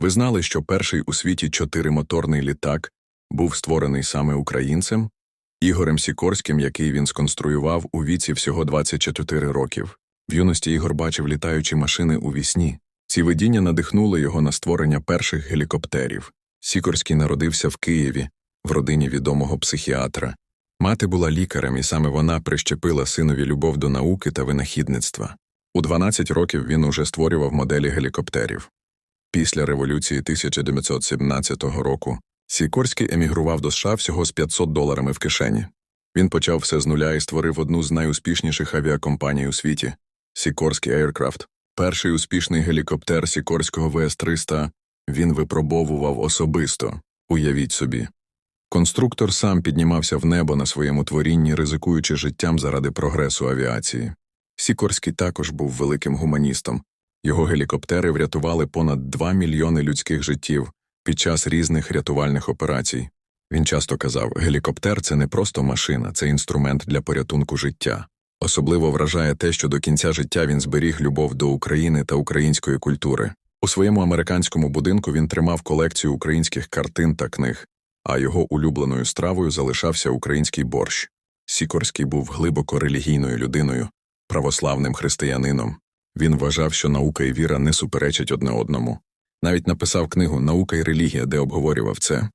Ви знали, що перший у світі чотиримоторний літак був створений саме українцем? Ігорем Сікорським, який він сконструював у віці всього 24 років. В юності Ігор бачив літаючі машини у вісні. Ці видіння надихнули його на створення перших гелікоптерів. Сікорський народився в Києві, в родині відомого психіатра. Мати була лікарем, і саме вона прищепила синові любов до науки та винахідництва. У 12 років він уже створював моделі гелікоптерів. Після революції 1917 року Сікорський емігрував до США всього з 500 доларами в кишені. Він почав все з нуля і створив одну з найуспішніших авіакомпаній у світі Сікорський Aircraft. Перший успішний гелікоптер Сікорського ВС-300 він випробовував особисто, уявіть собі. Конструктор сам піднімався в небо на своєму творінні, ризикуючи життям заради прогресу авіації. Сікорський також був великим гуманістом. Його гелікоптери врятували понад 2 мільйони людських життів під час різних рятувальних операцій. Він часто казав, гелікоптер це не просто машина, це інструмент для порятунку життя. Особливо вражає те, що до кінця життя він зберіг любов до України та української культури. У своєму американському будинку він тримав колекцію українських картин та книг, а його улюбленою стравою залишався український борщ. Сікорський був глибоко релігійною людиною, православним християнином. Він вважав, що наука і віра не суперечать одне одному. Навіть написав книгу Наука і релігія, де обговорював це.